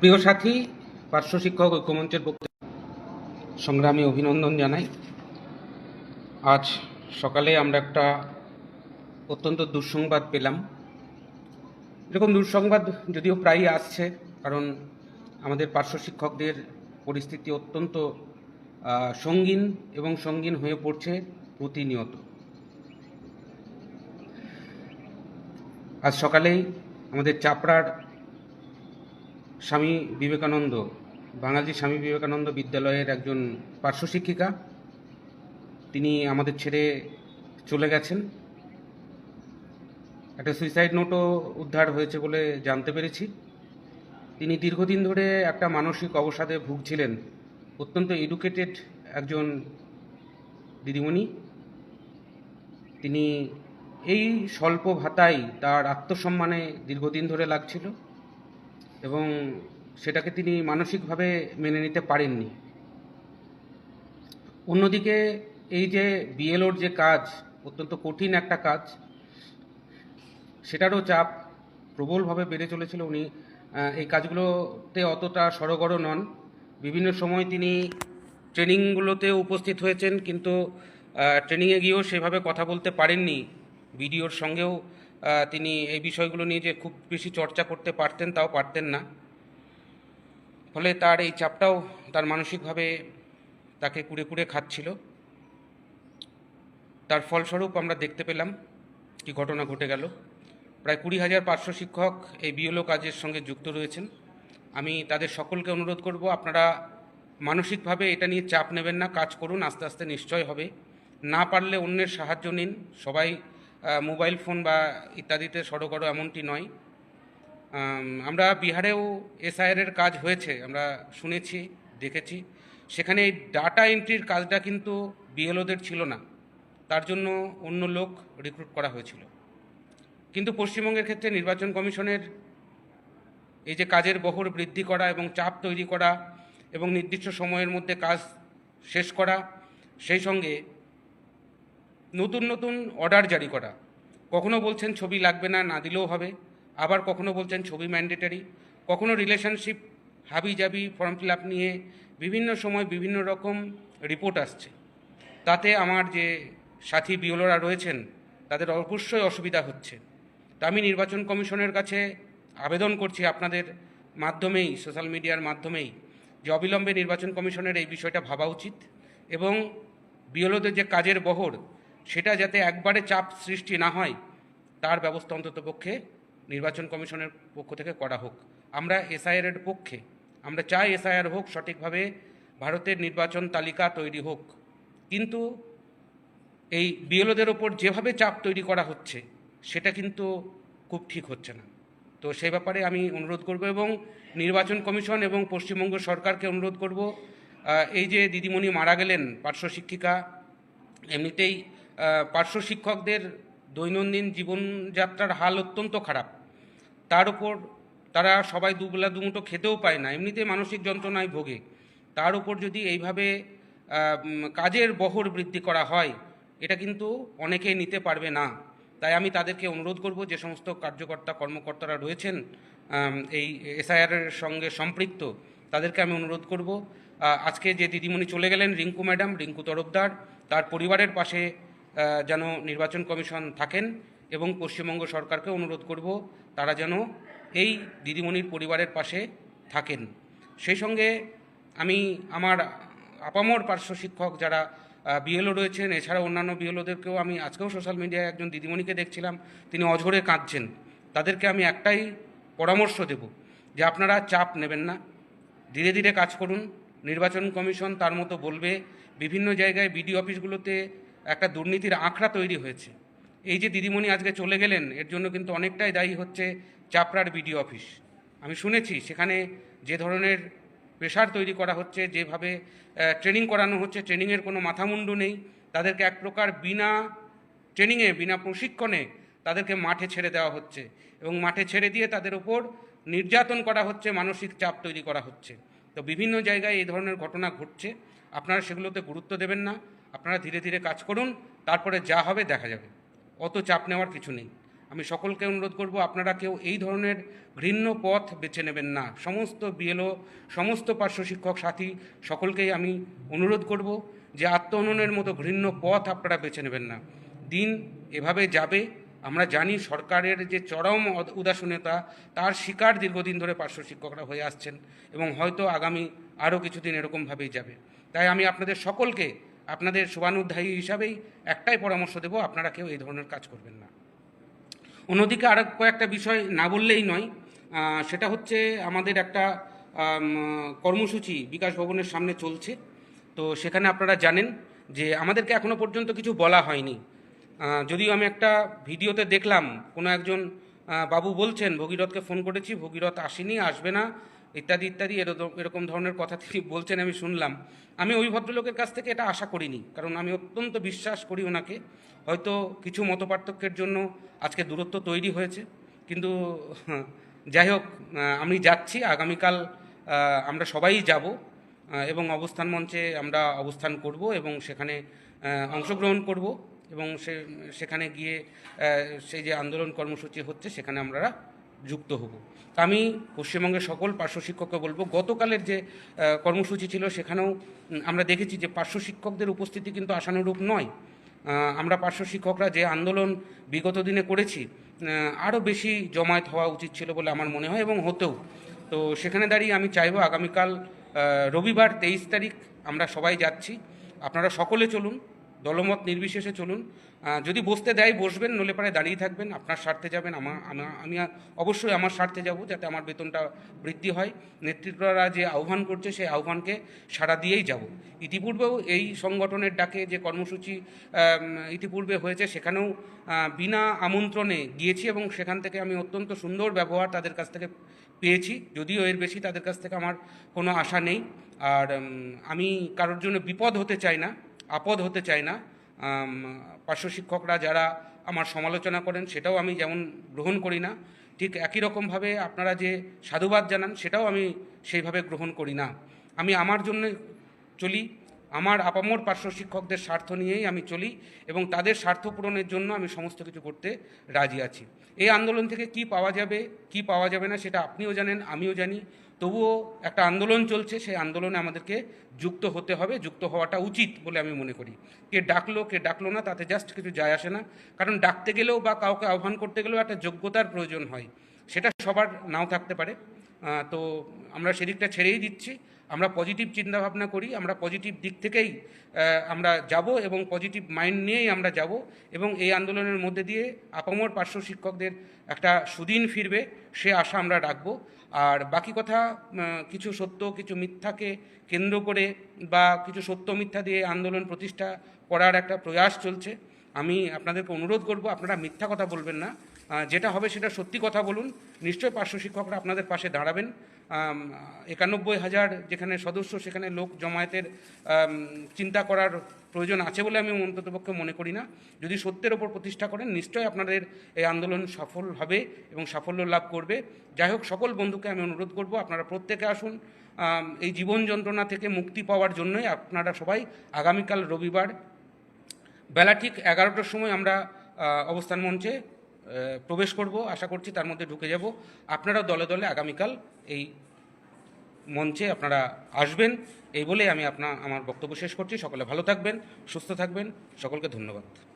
প্রিয় সাথী, পার্শ্ব শিক্ষক ঐক্যমঞ্চের পক্ষ সংগ্রামী অভিনন্দন জানাই। আজ সকালে আমরা একটা অত্যন্ত দুঃসংবাদ পেলাম। এরকম দুঃসংবাদ যদিও প্রায়ই আসছে, কারণ আমাদের পার্শ্ব শিক্ষকদের পরিস্থিতি অত্যন্ত সঙ্গীন এবং সঙ্গীন হয়ে পড়ছে প্রতিনিয়ত। আজ সকালেই আমাদের চাপড়ার স্বামী বিবেকানন্দ, বাঙালি স্বামী বিবেকানন্দ বিদ্যালয়ের একজন পার্শ্ব শিক্ষিকা। তিনি আমাদের ছেড়ে চলে গেছেন। একটা সুইসাইড নোটও উদ্ধার হয়েছে বলে জানতে পেরেছি। তিনি দীর্ঘদিন ধরে একটা মানসিক অবসাদে ভুগছিলেন। অত্যন্ত এডুকেটেড একজন দিদিমণি। তিনি এই স্বল্প ভাতায় তার আত্মসম্মানে দীর্ঘদিন ধরে লাগছিল। এবং সেটাকে তিনি মানসিকভাবে মেনে নিতে পারেননি। অন্যদিকে এই যে বিএলওর যে কাজ, অত্যন্ত কঠিন একটা কাজ, সেটারও চাপ প্রবলভাবে বেড়ে চলেছিল উনি। এই কাজগুলোতে অতটা সড়গড় নন। বিভিন্ন সময় তিনি ট্রেনিংগুলোতে উপস্থিত হয়েছেন, কিন্তু ট্রেনিংয়ে গিয়েও সেভাবে কথা বলতে পারেননি। বিডিওর সঙ্গেও তিনি এই বিষয়গুলো নিয়ে যে খুব বেশি চর্চা করতে পারতেন, তাও পারতেন না। ফলে তার এই চাপটাও তার মানসিকভাবে তাকে কুড়ে কুড়ে খাচ্ছিল। তার ফলস্বরূপ আমরা দেখতে পেলাম কি ঘটনা ঘটে গেল। প্রায় কুড়ি হাজার পাঁচশো শিক্ষক এই বিএলও কাজের সঙ্গে যুক্ত রয়েছেন। আমি তাদের সকলকে অনুরোধ করব, আপনারা মানসিকভাবে এটা নিয়ে চাপ নেবেন না, কাজ করুন, আস্তে আস্তে নিশ্চয় হবে। না পারলে অন্যের সাহায্য নিন, সবাই মোবাইল ফোন বা ইত্যাদিতে সড়গড় এমনটি নয়। আমরা বিহারেও এসআইআরের কাজ হয়েছে, আমরা শুনেছি, দেখেছি। সেখানে এই ডাটা এন্ট্রির কাজটা কিন্তু বিএলওদের ছিল না। তার জন্য অন্য লোক রিক্রুট করা হয়েছিল। কিন্তু পশ্চিমবঙ্গের ক্ষেত্রে নির্বাচন কমিশনের এই যে কাজের বহর বৃদ্ধি করা এবং চাপ তৈরি করা এবং নির্দিষ্ট সময়ের মধ্যে কাজ শেষ করা, সেই সঙ্গে নতুন নতুন অর্ডার জারি করা। কখনো বলছেন ছবি লাগবে না না দিলেও হবে। আবার কখনো বলছেন ছবি ম্যান্ডেটারি কখনো রিলেশনশিপ হাবি জাবি ফর্ম ফিল আপ নিয়ে বিভিন্ন সময় বিভিন্ন রকম রিপোর্ট আসছে। তাতে আমার যে সাথী বিওলরা রয়েছেন, তাদের অবশ্যই অসুবিধা হচ্ছে। তা আমি নির্বাচন কমিশনের কাছে আবেদন করছি আপনাদের মাধ্যমেই সোশ্যাল মিডিয়ার মাধ্যমেই, যে অবিলম্বে নির্বাচন কমিশনের এই বিষয়টা ভাবা উচিত এবং বিওলোদের যে কাজের বহর সেটা যাতে একবারে চাপ সৃষ্টি না হয়, তার ব্যবস্থা অন্তত পক্ষে নির্বাচন কমিশনের পক্ষ থেকে করা হোক। আমরা এসআইআর এর পক্ষে, আমরা চাই এসআইআর হোক, সঠিকভাবে ভারতের নির্বাচন তালিকা তৈরি হোক। কিন্তু এই বিএলওদের ওপর যেভাবে চাপ তৈরি করা হচ্ছে, সেটা কিন্তু খুব ঠিক হচ্ছে না। তো সেই ব্যাপারে আমি অনুরোধ করব এবং নির্বাচন কমিশন এবং পশ্চিমবঙ্গ সরকারকে অনুরোধ করব এই যে দিদিমণি মারা গেলেন পার্শ্ব শিক্ষিকা, এমনিতেই পার্শ্ব শিক্ষকদের দৈনন্দিন জীবনযাত্রার হাল অত্যন্ত খারাপ। তার উপর তারা সবাই দুবেলা দুমুটো খেতেও পায় না এমনিতে মানসিক যন্ত্রণায় ভোগে। তার উপর যদি এইভাবে কাজের বহর বৃদ্ধি করা হয়, এটা কিন্তু অনেকেই নিতে পারবে না। তাই আমি তাদেরকে অনুরোধ করব, যে সমস্ত কার্যকর্তা কর্মকর্তারা রয়েছেন এই এসআইআরের সঙ্গে সম্পৃক্ত, তাদেরকে আমি অনুরোধ করব। আজকে যে দিদিমণি চলে গেলেন, রিঙ্কু ম্যাডাম, রিঙ্কু তরফদার, তার পরিবারের পাশে যেন নির্বাচন কমিশন থাকেন এবং পশ্চিমবঙ্গ সরকারকে অনুরোধ করব তারা যেন এই দিদিমণির পরিবারের পাশে থাকেন। সেই সঙ্গে আমি আমার আপামর পার্শ্ব শিক্ষক যারা বিএলও রয়েছেন, এছাড়া অন্যান্য বিএলওদেরকেও আমি আজকেও সোশ্যাল মিডিয়ায় একজন দিদিমণিকে দেখছিলাম, তিনি অঝরে কাঁদছেন। তাদেরকে আমি একটাই পরামর্শ দেব যে আপনারা চাপ নেবেন না, ধীরে ধীরে কাজ করুন, নির্বাচন কমিশন তার মতো বলবে, বিভিন্ন জায়গায় বিডি অফিসগুলোতে একটা দুর্নীতির আঁকড়া তৈরি হয়েছে। এই যে দিদিমণি আজকে চলে গেলেন, এর জন্য কিন্তু অনেকটাই দায়ী হচ্ছে চাপড়ার বিডি অফিস। আমি শুনেছি, সেখানে যে ধরনের প্রেশার তৈরি করা হচ্ছে, যেভাবে ট্রেনিং করানো হচ্ছে, ট্রেনিংয়ের কোনো মাথামুন্ডু নেই, তাদেরকে এক প্রকার বিনা ট্রেনিংয়ে, বিনা প্রশিক্ষণে তাদেরকে মাঠে ছেড়ে দেওয়া হচ্ছে এবং মাঠে ছেড়ে দিয়ে তাদের ওপর নির্যাতন করা হচ্ছে, মানসিক চাপ তৈরি করা হচ্ছে। তো বিভিন্ন জায়গায় এই ধরনের ঘটনা ঘটছে। আপনারা সেগুলোতে গুরুত্ব দেবেন না। আপনারা ধীরে ধীরে কাজ করুন, তারপরে যা হবে দেখা যাবে। অত চাপ নেওয়ার কিছু নেই। আমি সকলকে অনুরোধ করব, আপনারা কেউ এই ধরনের ঘৃণ্য পথ বেছে নেবেন না। সমস্ত বিএলও সমস্ত পার্শ্ব শিক্ষক সাথী, সকলকেই আমি অনুরোধ করব যে আত্ম মতো ঘৃণ্য পথ আপনারা বেছে নেবেন না। দিন এভাবে যাবে, আমরা জানি সরকারের যে চরম উদাসীনতা, তার শিকার দীর্ঘদিন ধরে পার্শ্ব শিক্ষকরা হয়ে আসছেন এবং হয়তো আগামী আরও কিছুদিন এরকমভাবেই যাবে। তাই আমি আপনাদের সকলকে আপনাদের শুভানুধ্যায়ী হিসাবেই একটাই পরামর্শ দেব, আপনারা কেউ এই ধরনের কাজ করবেন না। অন্যদিকে আর কয়েকটা বিষয় না বললেই নয় সেটা হচ্ছে আমাদের একটা কর্মসূচি বিকাশ ভবনের সামনে চলছে। তো সেখানে আপনারা জানেন যে আমাদেরকে এখনও পর্যন্ত কিছু বলা হয়নি। যদিও আমি একটা ভিডিওতে দেখলাম, কোনো একজন বাবু বলছেন, ভগীরথকে ফোন করেছি, ভগীরথ আসেনি, আসবে না। ইত্যাদি ইত্যাদি এরকম এরকম ধরনের কথা তিনি বলছেন আমি শুনলাম। আমি ওই ভদ্রলোকের কাছ থেকে এটা আশা করিনি কারণ আমি অত্যন্ত বিশ্বাস করি ওনাকে। হয়তো কিছু মতপার্থক্যের জন্য আজকে দূরত্ব তৈরি হয়েছে কিন্তু হ্যাঁ, যাই হোক আমি যাচ্ছি আগামীকাল আমরা সবাই যাব এবং অবস্থান মঞ্চে আমরা অবস্থান করব এবং সেখানে অংশগ্রহণ করব এবং সে সেখানে গিয়ে সেই যে আন্দোলন কর্মসূচি হচ্ছে সেখানে আমরা যুক্ত হব। আমি পশ্চিমবঙ্গের সকল পার্শ্ব শিক্ষককে বলব, গতকালের যে কর্মসূচি ছিল সেখানেও আমরা দেখেছি যে পার্শ্ব শিক্ষকদের উপস্থিতি কিন্তু আশানুরূপ নয়। আমরা পার্শ্ব শিক্ষকরা যে আন্দোলন বিগত দিনে করেছি আরও বেশি জমায়েত হওয়া উচিত ছিল বলে আমার মনে হয় এবং হতেও। তো সেখানে দাঁড়িয়ে আমি চাইব আগামীকাল রবিবার তেইশ তারিখ আমরা সবাই যাচ্ছি। আপনারা সকলে চলুন দলমত নির্বিশেষে চলুন। যদি বসতে দেয়, বসবেন নলে পারে দাঁড়িয়ে থাকবেন, আপনার স্বার্থে যাবেন আমার আমি অবশ্যই আমার স্বার্থে যাব যাতে আমার বেতনটা বৃদ্ধি হয়। নেতৃত্বরা যে আহ্বান করছে, সেই আহ্বানকে সাড়া দিয়েই যাব। ইতিপূর্বেও এই সংগঠনের ডাকে যে কর্মসূচি ইতিপূর্বে হয়েছে, সেখানেও বিনা আমন্ত্রণে গিয়েছি এবং সেখান থেকে আমি অত্যন্ত সুন্দর ব্যবহার তাদের কাছ থেকে পেয়েছি। যদিও এর বেশি তাদের কাছ থেকে আমার কোনো আশা নেই। আর আমি কারোর জন্য বিপদ হতে চাই না। আপদ হতে চাই না। পার্শ্ব শিক্ষকরা যারা আমার সমালোচনা করেন, সেটাও আমি যেমন গ্রহণ করি না, ঠিক একই রকমভাবে আপনারা যে সাধুবাদ জানান, সেটাও আমি সেইভাবে গ্রহণ করি না। আমি আমার জন্য চলি, আমার আপামর পার্শ্ব শিক্ষকদের স্বার্থ নিয়েই আমি চলি এবং তাদের স্বার্থ পূরণের জন্য আমি সমস্ত কিছু করতে রাজি আছি। এই আন্দোলন থেকে কি পাওয়া যাবে, কি পাওয়া যাবে না, সেটা আপনিও জানেন, আমিও জানি। তবুও একটা আন্দোলন চলছে, সেই আন্দোলনে আমাদেরকে যুক্ত হতে হবে, যুক্ত হওয়াটা উচিত বলে আমি মনে করি। কে ডাকলো কে ডাকলো না, তাতে জাস্ট কিছু যায় আসে না। কারণ ডাকতে গেলেও বা কাউকে আহ্বান করতে গেলেও একটা যোগ্যতার প্রয়োজন হয়। সেটা সবার নাও থাকতে পারে। তো আমরা সেদিকটা ছেড়েই দিচ্ছি। আমরা পজিটিভ চিন্তাভাবনা করি, আমরা পজিটিভ দিক থেকেই আমরা যাব এবং পজিটিভ মাইন্ড নিয়েই আমরা যাব এবং এই আন্দোলনের মধ্যে দিয়ে আপামর পার্শ্ব শিক্ষকদের একটা সুদিন ফিরবে, সে আশা আমরা রাখব। আর বাকি কথা কিছু সত্য, কিছু মিথ্যাকে কেন্দ্র করে বা কিছু সত্য মিথ্যা দিয়ে আন্দোলন প্রতিষ্ঠা করার একটা প্রয়াস চলছে। আমি আপনাদেরকে অনুরোধ করব, আপনারা মিথ্যা কথা বলবেন না। যেটা হবে সেটা সত্যি কথা বলুন। নিশ্চয়ই পার্শ্ব শিক্ষকরা আপনাদের পাশে দাঁড়াবেন। একানব্বই হাজার যেখানে সদস্য, সেখানে লোক জমায়েতের চিন্তা করার প্রয়োজন আছে বলে আমি অন্ততপক্ষে মনে করি না। যদি সত্যের ওপর প্রতিষ্ঠা করেন নিশ্চয়ই আপনাদের এই আন্দোলন সফল হবে এবং সাফল্য লাভ করবে। যাই হোক, সকল বন্ধুকে আমি অনুরোধ করব, আপনারা প্রত্যেকে আসুন। এই জীবন যন্ত্রণা থেকে মুক্তি পাওয়ার জন্যই আপনারা সবাই আগামীকাল রবিবার, বেলা ঠিক এগারোটার সময় আমরা অবস্থান মঞ্চে প্রবেশ করব, আশা করছি তার মধ্যে ঢুকে যাব। আপনারা দলে দলে আগামীকাল এই মঞ্চে আপনারা আসবেন। এই বলে আমি আপনার আমার বক্তব্য শেষ করছি। সকলে ভালো থাকবেন, সুস্থ থাকবেন। সকলকে ধন্যবাদ।